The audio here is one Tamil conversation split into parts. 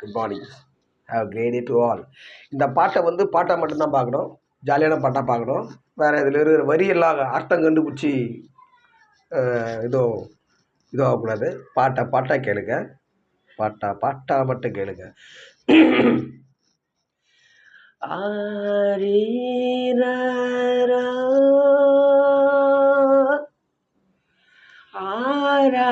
Good morning have great to all இந்த பாட்டை வந்து பாட்டாக மட்டும்தான் பார்க்கணும் ஜாலியான பாட்டாக பார்க்கணும் வேறு இதில் இருக்கிற வரி எல்லாம் அர்த்தம் கண்டுபிடிச்சி இதோ இதுவாகக்கூடாது ஆகக்கூடாது பாட்டை பாட்டாக கேளுங்க. பாட்டா பாட்டா மட்டும் கேளுங்க. ஆரீரா ஆரா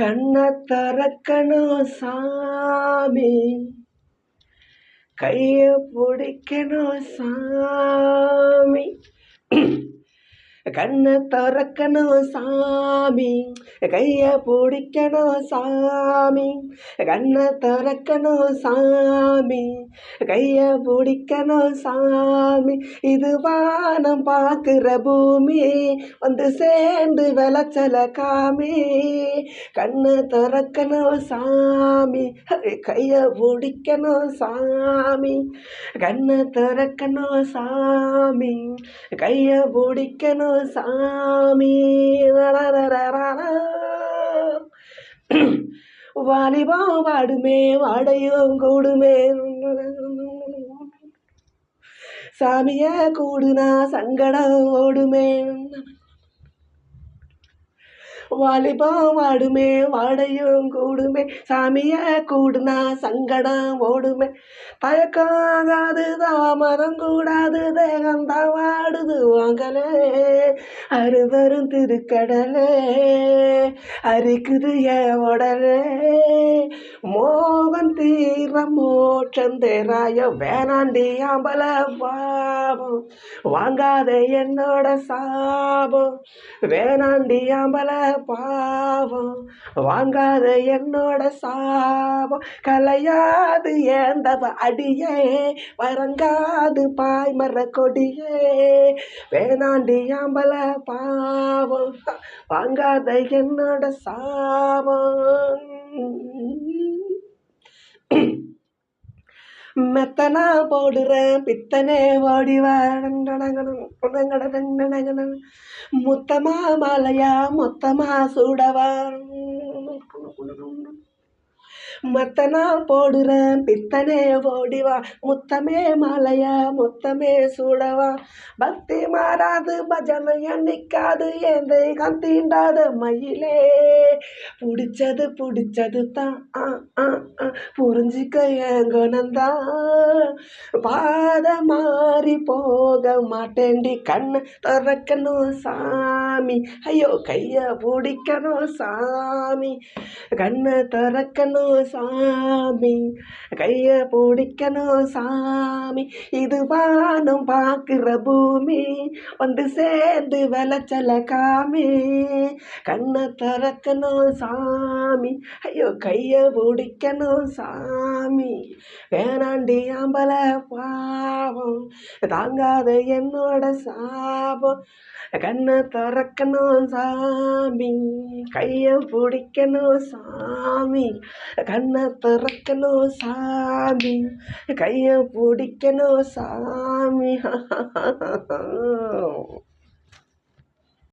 கண்ணை திறக்கணும் சாமி. கையை பிடிக்கணும் சாமி. கண்ணை திறக்கணும் சாமி. கையை பிடிக்கணும் சாமி. கண்ணை திறக்கணும் சாமி. கையை பிடிக்கணும் சாமி. இது வானம் பார்க்குற பூமி. வந்து சேர்ந்து விளைச்சல காமி. கண்ணை திறக்கணும் சாமி. கையை பிடிக்கணும் சாமி. கண்ணை திறக்கணும் சாமி. கையை பிடிக்கணும் சாமி வாலிபா வாடுமே வாடையும் கூடுமே சாமிய கூடுனா சங்கடம் ஓடுமே வாலிபம் ஆடுமே வாடையும் கூடுமே. சாமிய கூடுனா சங்கடம் ஓடுமே. தயக்காகாது தாமதம் கூடாது தேகம் தான் வாடுது வாங்கலே. அறுவரும் திருக்கடலே அரிக்குது உடலே. மோகன் தீர மோட்சம் தேராய வேணாண்டி அம்பல பாவம் வாங்காத என்னோட சாபம் வேணாண்டி அம்பல பாவம் வாங்காத என்னோட சாபம். கலையாது ஏந்தவ அடியே வரங்காது பாய் மர கொடியே. வேணாண்டி அம்பல பாவம் வாங்காத என்னோட சாபம். மெத்தனா போடுறேன் பித்தனே ஓடி முத்தமா மாலையா மொத்தமா சூடவான் மத்தனா போடுறேன் பித்தனே ஓடிவா முத்தமே மலைய முத்தமே சூடவா. பக்தி மாறாது பஜனைய நிக்காது என் கந்தீண்டாத மயிலே. பிடிச்சது பிடிச்சது தான். ஆ, புரிஞ்சுக்க என் குணந்தான் பாத மாறி போக மாட்டேண்டி கண்ணை திறக்கணும் சாமி. ஐயோ கைய பிடிக்கணும் சாமி. கண்ணை திறக்கணும் சாமி. கைய பிடிக்கணும் சாமி. இது வானம் பார்க்குற பூமி. வந்து சேர்ந்து விளைச்சல காமி. கண்ணை திறக்கணும் சாமி. ஐயோ கையை பிடிக்கணும் சாமி. வேணாண்டி அம்பல பாவம். தாங்காத என்னோட சாபம். கண்ணை திறக்கணும் சாமி. கையை பிடிக்கணும் சாமி. கண்ணை திறக்கணும் சாமி. கையை பிடிக்கணும் சாமி.